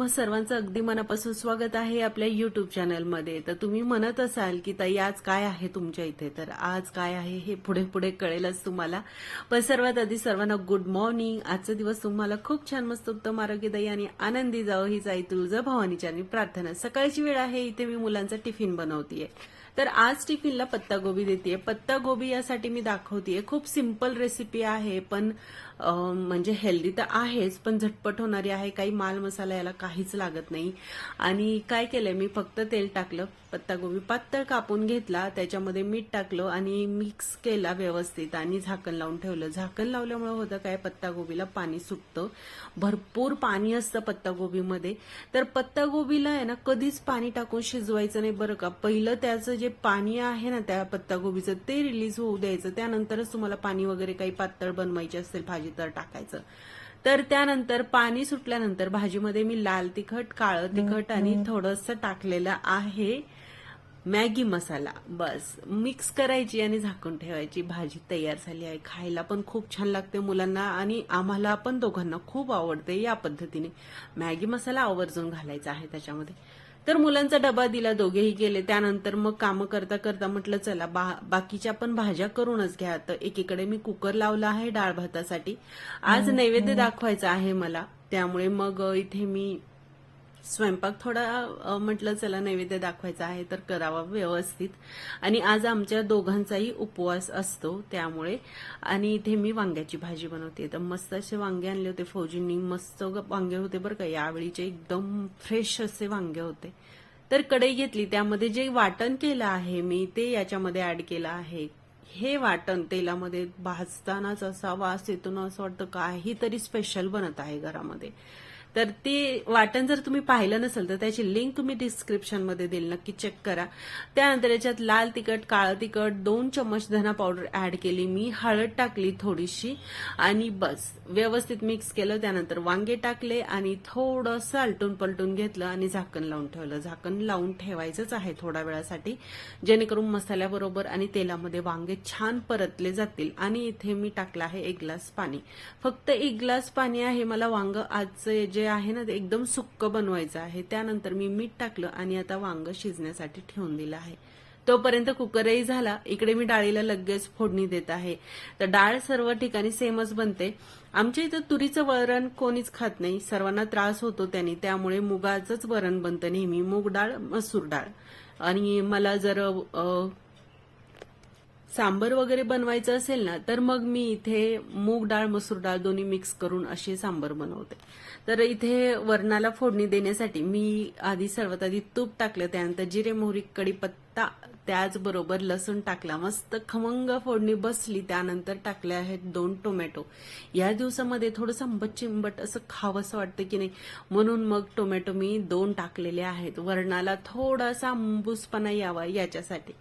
तुम्हा सर्वांचं अगदी मनापासून स्वागत आहे आपल्या युट्यूब चॅनलमध्ये तर तुम्ही म्हणत असाल की ताई आज काय आहे तुमच्या इथे? तर आज काय आहे हे पुढे पुढे कळेलच तुम्हाला. पण सर्वात आधी सर्वांना गुड मॉर्निंग आजचा दिवस तुम्हाला खूप छान मस्त उत्तम आरोग्यदायी आणि आनंदी जावं हीच आई तुळजा भवानीच्या आणि प्रार्थना. सकाळची वेळ आहे इथे मी मुलांचा टिफिन बनवतीये. तर आज टिफिनला पत्तागोबी देते पत्तागोबी यासाठी मी दाखवतीये. खूप सिंपल रेसिपी आहे पण म्हणजे हेल्दी तर आहेच पण झटपट होणारी आहे. काही माल मसाला याला काहीच लागत नाही. आणि काय केलंय मी फक्त तेल टाकलं पत्तागोबी पातळ कापून घेतला त्याच्यामध्ये मीठ टाकलं आणि मिक्स केला व्यवस्थित आणि झाकण लावून ठेवलं. झाकण लावल्यामुळे होतं काय पत्तागोबीला पाणी सुटतं. भरपूर पाणी असतं पत्तागोबीमध्ये तर पत्तागोबीला आहे ना कधीच पाणी टाकून शिजवायचं नाही बरं का. पहिलं त्याचं जे पाणी आहे ना त्या पत्तागोबीचं ते रिलीज होऊ द्यायचं. त्यानंतरच तुम्हाला पाणी वगैरे काही पातळ बनवायची असेल भाजी तर टाकायचं. तर त्यानंतर पाणी सुटल्यानंतर भाजीमध्ये मी लाल तिखट काळं तिखट आणि थोडंसं टाकलेलं आहे मॅगी मसाला. बस. मिक्स करायची आणि झाकून ठेवायची. भाजी तयार झाली आहे. खायला पण खूप छान लागते मुलांना आणि आम्हाला पण दोघांना खूप आवडते या पद्धतीने. मॅगी मसाला आवर्जून घालायचा आहे त्याच्यामध्ये. तर मुलांचा डबा दिला दोघेही गेले. त्यानंतर मग कामं करता करता म्हटलं चला बा बाकीच्या पण भाज्या करूनच घ्या. तर एकीकडे मी कुकर लावला आहे डाळ भातासाठी. आज नैवेद्य दाखवायचा आहे मला. त्यामुळे मग इथे मी स्वयंपाक थोडा म्हटलं चला नैवेद्य दाखवायचा आहे तर करावा व्यवस्थित. आणि आज आमच्या दोघांचाही उपवास असतो त्यामुळे. आणि इथे मी वांग्याची भाजी बनवते. तर मस्त असे वांगे आणले होते फौजींनी. मस्त वांगे होते बरं का. यावेळीचे एकदम फ्रेश असे वांगे होते. तर कढई घेतली. त्यामध्ये जे वाटण केलं आहे मी ते याच्यामध्ये ऍड केलं आहे. हे वाटण तेलामध्ये भाजतानाच असा वास येतो ना असं वाटतं. काहीतरी स्पेशल बनत आहे घरामध्ये. तर ते वाटण जर तुम्ही पाहिलं नसेल तर त्याची लिंक तुम्ही डिस्क्रिप्शनमध्ये देईल. नक्की चेक करा. त्यानंतर याच्यात लाल तिखट काळं तिखट दोन चम्मच धना पावडर ऍड केली मी. हळद टाकली थोडीशी आणि बस. व्यवस्थित मिक्स केलं त्यानंतर वांगे टाकले आणि थोडंसं आलटून पलटून घेतलं आणि झाकण लावून ठेवलं. झाकण लावून ठेवायचंच आहे थोड्या वेळासाठी जेणेकरून मसाल्याबरोबर आणि तेलामध्ये वांगे छान परतले जातील. आणि इथे मी टाकलं आहे एक ग्लास पाणी. फक्त एक ग्लास पाणी आहे. मला वांग आजचं जे आहे ना ते एकदम सुक्क बनवायचं आहे. त्यानंतर मी मीठ टाकलं आणि आता वांग शिजण्यासाठी ठेवून दिलं आहे. तोपर्यंत कुकरही झाला. इकडे मी डाळीला लगेच फोडणी देत आहे. तर डाळ सर्व ठिकाणी सेमच बनते. आमच्या इथं तुरीचं वरण कोणीच खात नाही. सर्वांना त्रास होतो त्यांनी. त्यामुळे मुगाचंच वरण बनतं नेहमी. मूग डाळ मसूर डाळ. आणि मला जर सांबर वगैरे बनवायचं असेल ना तर मग मी इथे मूग डाळ मसूर डाळ दोन्ही मिक्स करून अशी सांबर बनवते. तर इथे वरणाला फोडणी देण्यासाठी मी आधी सर्वात आधी तूप टाकलं त्यानंतर जिरे मोहरी कढीपत्ता त्याचबरोबर लसूण टाकला. मस्त खमंग फोडणी बसली त्यानंतर टाकले आहेत दोन टोमॅटो. या दिवसामध्ये थोडंसं आंबट चिंबट असं खावंसं वाटतं की नाही. म्हणून मग टोमॅटो मी दोन टाकलेले आहेत. वरणाला थोडासा आंबूसपणा यावा याच्यासाठी.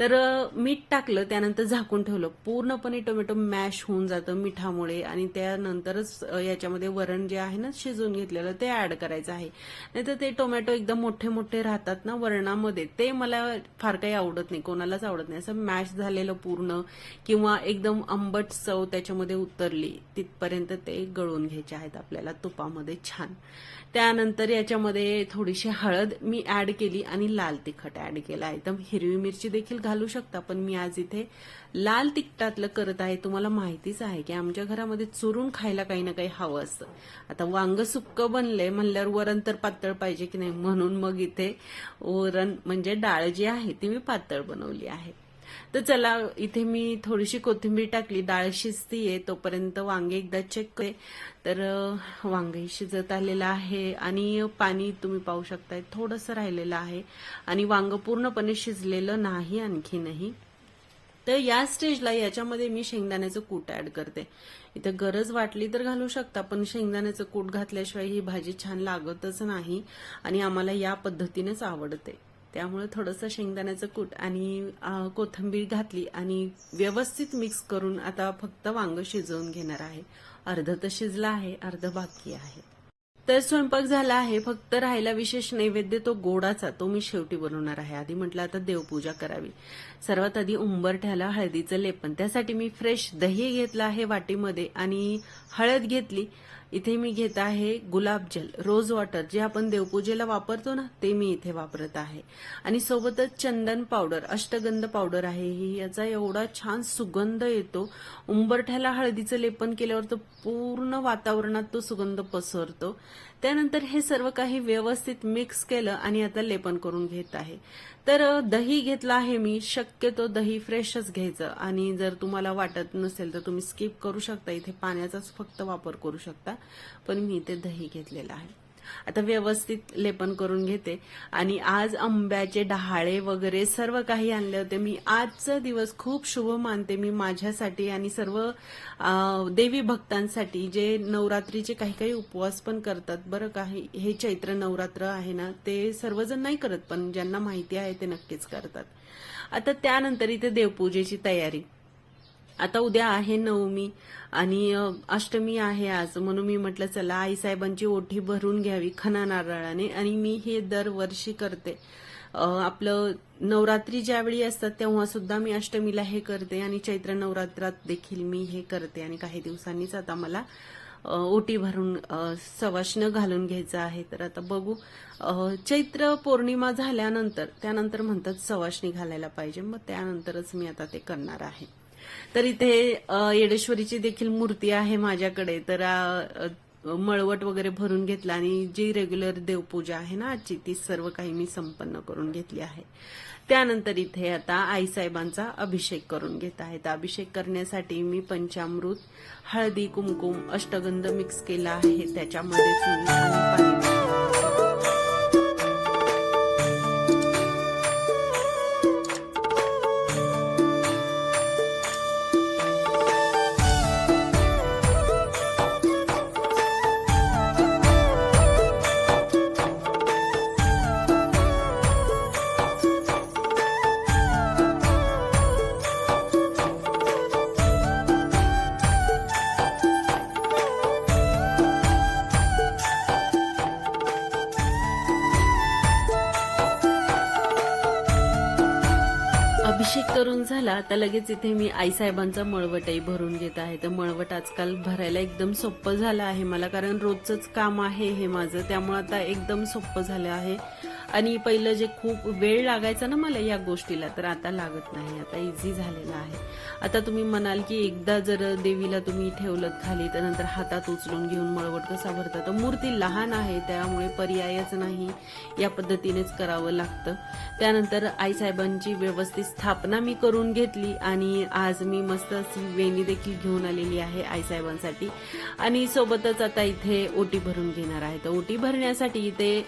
तर मीठ टाकलं त्यानंतर झाकून ठेवलं. पूर्णपणे टोमॅटो मॅश होऊन जातं मिठामुळे आणि त्यानंतरच याच्यामध्ये वरण जे आहे ना शिजवून घेतलेलं ते ऍड करायचं आहे. नाहीतर ते टोमॅटो एकदम मोठे मोठे राहतात ना वरणामध्ये. ते मला फार काही आवडत नाही कोणालाच आवडत नाही. असं मॅश झालेलं पूर्ण किंवा एकदम आंबट चव त्याच्यामध्ये उतरली तिथपर्यंत ते गळून घ्यायचे आहेत आपल्याला तुपामध्ये छान. त्यानंतर याच्यामध्ये थोडीशी हळद मी ऍड केली आणि लाल तिखट ऍड केला. एकदम हिरवी मिरची देखील घालू शकता पण मी आज इथे लाल तिखटातलं करत आहे तुम्हाला माहितीच आहे की आमच्या घरामध्ये चुरून खायला काही ना काही हवं असतं. आता वांग सुक्क बनले म्हणल्यावर वरण तर पातळ पाहिजे की नाही? म्हणून मग इथे वरण म्हणजे डाळ जी आहे ती मी पातळ बनवली आहे. तर चला इथे मी थोडीशी कोथिंबीर टाकली डाळ शिजतीये तोपर्यंत वांगे एकदा चेक करे तर अं, वांगही शिजत आलेलं आहे आणि पाणी तुम्ही पाहू शकताय थोडंसं राहिलेलं आहे. आणि वांग पूर्णपणे शिजलेलं नाही आणखीनही. तर या स्टेजला याच्यामध्ये मी शेंगदाण्याचं कूट ऍड करते. इथं गरज वाटली तर घालू शकता पण शेंगदाण्याचं कूट घातल्याशिवाय ही भाजी छान लागतच नाही आणि आम्हाला या पद्धतीनेच आवडते. त्यामुळे थोडंसं शेंगदाण्याचं कूट आणि कोथंबीर कोथिंबीर घातली आणि व्यवस्थित मिक्स करून आता फक्त वांग शिजवून घेणार आहे. अर्ध तर शिजलं आहे अर्ध बाकी आहे. तर स्वयंपाक झाला आहे फक्त राहायला विशेष नैवेद्य तो गोडाचा तो मी शेवटी बनवणार आहे. आधी म्हटलं आता देवपूजा करावी. सर्वात आधी उंबरठ्याला हळदीचं लेपन. त्यासाठी मी फ्रेश दही घेतलं आहे वाटीमध्ये आणि हळद घेतली. इथे मी घेत आहे गुलाबजल रोज वॉटर जे आपण देवपूजेला वापरतो ना ते मी इथे वापरत आहे. आणि सोबतच चंदन पावडर अष्टगंध पावडर आहे. ही याचा एवढा छान सुगंध येतो. उंबरठ्याला हळदीचं लेपन केल्यावर तो पूर्ण वातावरणात तो सुगंध पसरतो. त्यानंतर हे सर्व काही व्यवस्थित मिक्स केलं आणि आता लेपन करून घेत आहे. तर दही घेतलं आहे मी. शक्यतो दही फ्रेशच घ्यायचं. आणि जर तुम्हाला वाटत नसेल तर तुम्ही स्किप करू शकता. इथे पाण्याचाच फक्त वापर करू शकता. पण मी इथे दही घेतलेलं आहे. आता व्यवस्थित लेपन करून घेते. आणि आज आंब्याचे डहाळे वगैरे सर्व काही आणले होते. मी आजचा दिवस खूप शुभ मानते मी माझ्यासाठी आणि सर्व देवी भक्तांसाठी जे नवरात्रीचे काही काही उपवास पण करतात. बरं काही हे चैत्र नवरात्र आहे ना ते सर्वजण नाही करत पण ज्यांना माहिती आहे ते नक्कीच करतात. आता त्यानंतर इथे देवपूजेची तयारी. आता उद्या आहे नवमी आणि अष्टमी आहे आज. म्हणून मी म्हटलं चला आई साहेबांची ओठी भरून घ्यावी खना नारळाने आणि मी हे दरवर्षी करते. आपलं नवरात्री ज्यावेळी असतात तेव्हा सुद्धा मी अष्टमीला हे करते आणि चैत्र नवरात्रात देखील मी हे करते. आणि काही दिवसांनीच आता मला ओटी भरून अ, सवाष्ण घालून घ्यायचं आहे. तर आता बघू चैत्र पौर्णिमा झाल्यानंतर त्यानंतर म्हणतात सवाष्णी घालायला पाहिजे. मग त्यानंतरच मी आता ते करणार आहे. तर इथे येडेश्वरीची देखील मूर्ती आहे माझ्याकडे. तर मळवट वगैरे भरून घेतला आणि जी रेग्युलर देवपूजा आहे ना आजची ती सर्व काही मी संपन्न करून घेतली आहे. त्यानंतर इथे आता आईसाहेबांचा अभिषेक करून घेत आहे तर अभिषेक करण्यासाठी मी पंचामृत हळदी कुमकुम अष्टगंध मिक्स केला आहे. त्याच्यामध्येच मी पाणी आता लगेच इथे मी आईसाहेबांचा मळवटही भरून घेत आहे. तर मळवट आजकाल भरायला एकदम सोपं झालं आहे मला कारण रोजचंच काम आहे हे माझं. त्यामुळे आता एकदम सोपं झालं आहे. आणि पहिलं जे खूप वेळ लागायचा ना मला या गोष्टीला तर आता लागत नाही आता इझी झालेलं आहे. आता तुम्ही म्हणाल की एकदा जर देवीला तुम्ही ठेवलं खाली तर नंतर हातात उचलून घेऊन मळवट कसा भरता? तर मूर्ती लहान आहे त्यामुळे पर्यायच नाही. या पद्धतीनेच करावं लागतं. त्यानंतर आईसाहेबांची व्यवस्थित स्थापना मी करून घेतली आणि आज मी मस्त अशी वेणी देखील घेऊन आलेली आहे आईसाहेबांसाठी. आणि सोबतच आता इथे ओटी भरून घेणार आहे. तर ओटी भरण्यासाठी इथे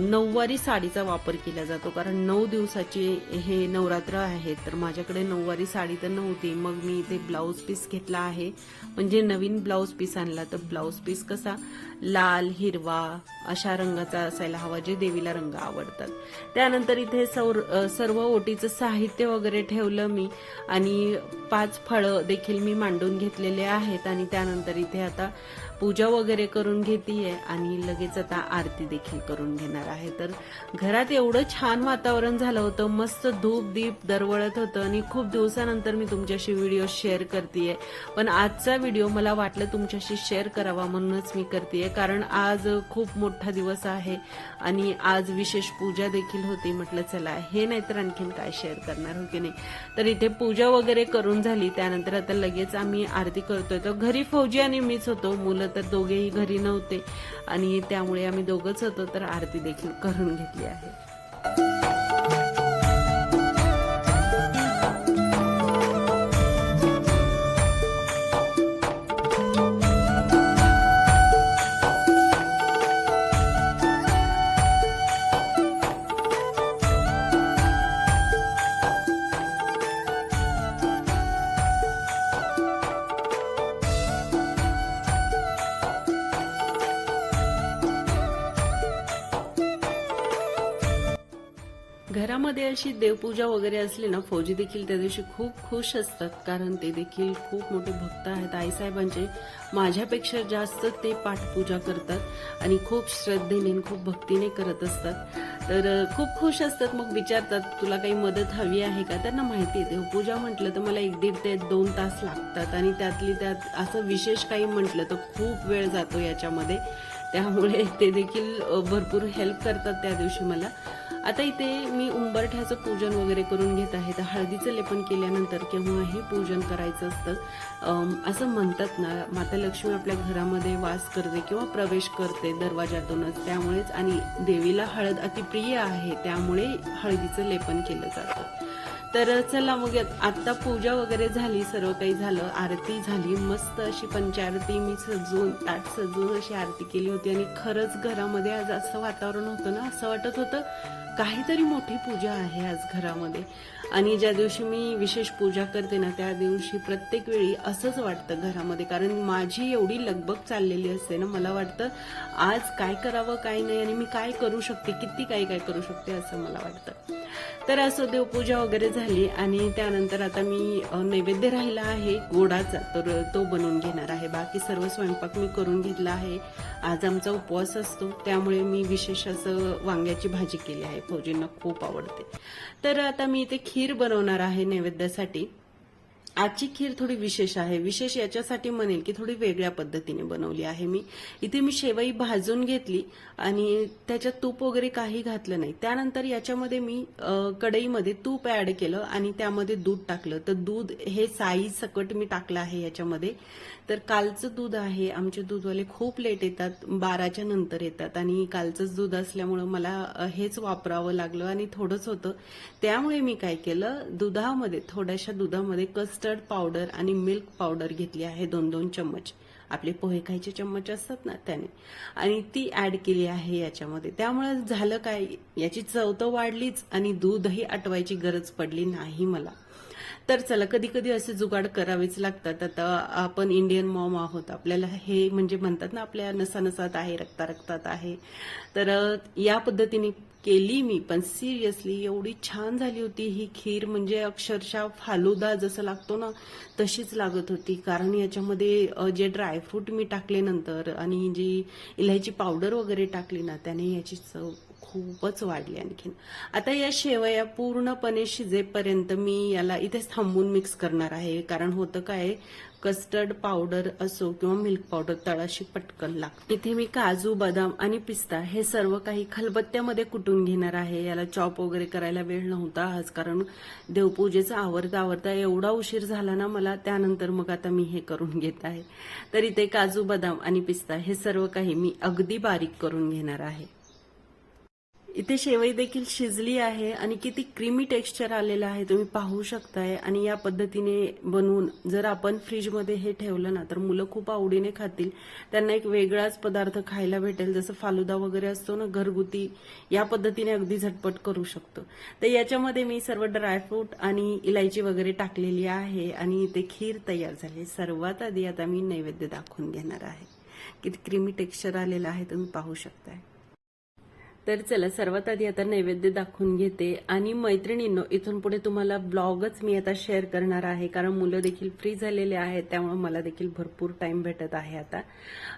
नऊवारी सा साडीचा वापर केला जातो. कारण नऊ दिवसाचे हे नवरात्र आहेत तर माझ्याकडे नऊवारी साडी तर नव्हती. मग मी इथे ब्लाऊज पीस घेतला आहे. म्हणजे नवीन ब्लाऊज पीस आणला. तर ब्लाऊज पीस कसा लाल हिरवा अशा रंगाचा असायला हवा जे देवीला रंग आवडतात. त्यानंतर इथे सौर सर्व ओटीचं साहित्य वगैरे ठेवलं मी आणि पाच फळं देखील मी मांडून घेतलेले आहेत आणि त्यानंतर इथे आता पूजा वगैरे करून घेतीये आणि लगेच आता आरती देखील करून घेणार आहे. तर घरात एवढं छान वातावरण झालं होतं मस्त धूप दीप दरवळत होतं आणि खूप दिवसानंतर मी तुमच्याशी व्हिडिओ शेअर करतेय. पण आजचा व्हिडिओ मला वाटलं तुमच्याशी शेअर करावा म्हणूनच मी करते कारण आज खूप मोठा दिवस आहे आणि आज विशेष पूजा देखील होती. म्हटलं चला हे नाही तर आणखीन काय शेअर करणार हो की नाही? तर इथे पूजा वगैरे करून झाली. त्यानंतर आता लगेच आम्ही आरती करतोय. तर घरी फौजी आणि मीच होतो. मुलं तर दोघेही घरी नव्हते आणि त्यामुळे आम्ही दोघंच होतो. तर आरती देखील करून घेतली आहे. घरामध्ये अशी देवपूजा वगैरे असली ना फौजी देखील त्या दिवशी खूप खुश असतात. कारण ते देखील खूप मोठे भक्त आहेत. आईसाहेबांचे माझ्यापेक्षा जास्त ते पाठपूजा करतात आणि खूप श्रद्धेने खूप भक्तीने करत असतात. तर खूप खुश असतात. मग विचारतात तुला काही मदत हवी आहे का? त्यांना माहिती आहे. देवपूजा म्हटलं तर मला एक दीड ते दोन तास लागतात. आणि त्यातली त्यात असं विशेष काही म्हटलं तर खूप वेळ जातो याच्यामध्ये. त्यामुळे ते देखील भरपूर हेल्प करतात त्या दिवशी मला. आता इथे मी उंबरठ्याचं पूजन वगैरे करून घेत आहे. तर हळदीचं लेपन केल्यानंतर केव्हाही पूजन करायचं असतं. असं म्हणतात ना माता लक्ष्मी आपल्या घरामध्ये वास करते किंवा प्रवेश करते दरवाजातूनच त्यामुळेच आणि देवीला हळद अतिप्रिय आहे त्यामुळे हळदीचं लेपन केलं जातं. तर चला मग आता पूजा वगैरे झाली सर्व काही झालं आरती झाली मस्त अशी पंचारती मी सजवून ताट सजवून अशी आरती केली होती आणि खरंच घरामध्ये आज असं वातावरण होतं ना असं वाटत होतं काहीतरी मोठी पूजा आहे आज घरामध्ये. आणि ज्या दिवशी मी विशेष पूजा करते ना त्या दिवशी प्रत्येक वेळी असंच वाटतं घरामध्ये. कारण माझी एवढी लगबग चाललेली असते ना मला वाटतं आज काय करावं काय नाही आणि मी काय करू शकते किती काय काय करू शकते असं मला वाटतं. तर असं देवपूजा वगैरे झाली आणि त्यानंतर आता मी नैवेद्य राहिला आहे गोडाचा. तर तो बनवून घेणार आहे. बाकी सर्व स्वयंपाक मी करून घेतला आहे. आज आमचा उपवास असतो त्यामुळे मी विशेष असं वांग्याची भाजी केली आहे. फौजींना खूप आवडते. तर आता मी इथे खीर बनवणार आहे नैवेद्यासाठी. आजची खीर थोडी विशेष आहे. विशेष याच्यासाठी म्हणेल की थोडी वेगळ्या पद्धतीने बनवली आहे मी. इथे मी शेवई भाजून घेतली आणि त्याच्यात तूप वगैरे काही घातलं नाही. त्यानंतर याच्यामध्ये मी कढईमध्ये तूप ऍड केलं आणि त्यामध्ये दूध टाकलं. तर दूध हे साई सकट मी टाकलं आहे याच्यामध्ये. तर कालचं दूध आहे. आमचे दूधवाले खूप लेट येतात. बाराच्या नंतर येतात आणि कालचंच दूध असल्यामुळं मला हेच वापरावं लागलं आणि थोडंच होतं. त्यामुळे मी काय केलं? दुधामध्ये थोड्याशा दुधामध्ये कस कस्टर्ड पावडर आणि मिल्क पावडर घेतली आहे दोन दोन चम्मच. आपले पोहे खायचे चम्मच असतात ना त्याने. आणि ती ऍड केली आहे याच्यामध्ये. त्यामुळे झालं काय? याची चव तर वाढलीच आणि दूधही आटवायची गरज पडली नाही मला. तर चला कधी कधी असे जुगाड करावेच लागतात. आता आपण इंडियन मॉम आहोत. आपल्याला हे म्हणजे म्हणतात ना आपल्या नसानसात आहे रक्ता रक्तात आहे. तर या पद्धतीने केली मी पण सिरियसली एवढी छान झाली होती ही खीर. म्हणजे अक्षरशः फालुदा जसं लागतो ना तशीच लागत होती. कारण याच्यामध्ये जे ड्रायफ्रूट मी टाकले नंतर आणि जी इलायची पावडर वगैरे टाकली ना त्याने याची चव खूपच वाढली आणखीन. आता या शेवया पूर्णपणे शिजेपर्यंत मी याला इथेच थांबून मिक्स करणार आहे. कारण होतं काय कस्टर्ड पावडर असो किंवा मिल्क पावडर तळाशी पटकन लागते. इथे मी काजू बदाम आणि पिस्ता हे सर्व काही खलबत्त्यामध्ये कुटून घेणार आहे. याला चॉप वगैरे करायला वेळ नव्हता आज कारण देवपूजेचा आवरता आवरता एवढा उशीर झाला ना मला त्यानंतर मग आता मी हे करून घेत आहे. तर इथे काजू बदाम आणि पिस्ता हे सर्व काही मी अगदी बारीक करून घेणार आहे. इथे शेवई देखील शिजली आहे आणि किती क्रीमी टेक्स्चर आलेलं आहे तुम्ही पाहू शकताय. आणि या पद्धतीने बनवून जर आपण फ्रीजमध्ये हे ठेवलं ना तर मुलं खूप आवडीने खातील. त्यांना एक वेगळाच पदार्थ खायला भेटेल. जसं फालुदा वगैरे असतो ना घरगुती या पद्धतीने अगदी झटपट करू शकतो. तर याच्यामध्ये मी सर्व ड्रायफ्रूट आणि इलायची वगैरे टाकलेली आहे आणि ते खीर तयार झाली. सर्वात आधी आता मी नैवेद्य दाखवून घेणार आहे. किती क्रीमी टेक्स्चर आलेलं आहे तुम्ही पाहू शकताय. तर चला सर्वात आधी आता नैवेद्य दाखवून घेते. आणि मैत्रिणींनो इथून पुढे तुम्हाला ब्लॉगच मी आता शेअर करणार आहे कारण मुलं देखील फ्री झालेले आहेत त्यामुळे मला देखील भरपूर टाइम भेटत आहे आता.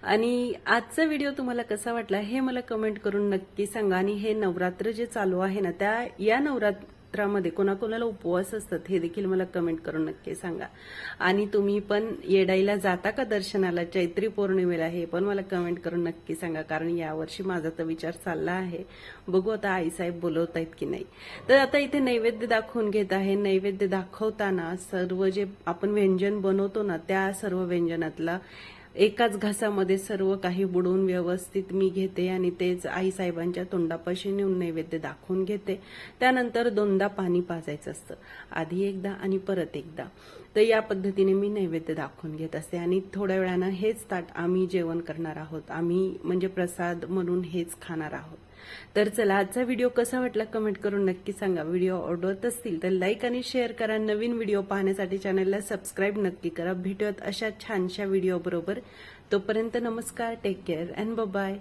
आणि आजचा व्हिडिओ तुम्हाला कसा वाटला हे मला कमेंट करून नक्की सांगा. आणि हे नवरात्र जे चालू आहे ना त्या या नवरात्र नवरात्रामध्ये कोणाकोणाला उपवास असतात हे देखील मला कमेंट करून नक्की सांगा. आणि तुम्ही पण येडाईला जाता का दर्शनाला? चैत्री पौर्णिमेला हे पण मला कमेंट करून नक्की सांगा कारण यावर्षी माझा तर विचार चालला आहे. बघू आता आईसाहेब बोलवत आहेत की नाही. तर आता इथे नैवेद्य दाखवून घेत आहे. नैवेद्य दाखवताना सर्व जे आपण व्यंजन बनवतो ना त्या सर्व व्यंजनातला एकाच घासामध्ये सर्व काही बुडवून व्यवस्थित मी घेते आणि तेच आई साहेबांच्या तोंडापाशी नेऊन नैवेद्य दाखवून घेते. त्यानंतर दोनदा पाणी पाजायचं असतं. आधी एकदा आणि परत एकदा. तर या पद्धतीने मी नैवेद्य दाखवून घेत असते. आणि थोड्या वेळानं हेच ताट आम्ही जेवण करणार आहोत. आम्ही म्हणजे प्रसाद म्हणून हेच खाणार आहोत. तर चला आजचा व्हिडिओ कसा वाटला कमेंट करून नक्की सांगा. व्हिडिओ आवडत असतील तर लाईक आणि शेअर करा. नवीन व्हिडिओ पाहण्यासाठी चॅनलला सबस्क्राईब नक्की करा. भेटूयात अशा छानशा व्हिडिओ बरोबर तोपर्यंत नमस्कार टेक केअर अँड बाय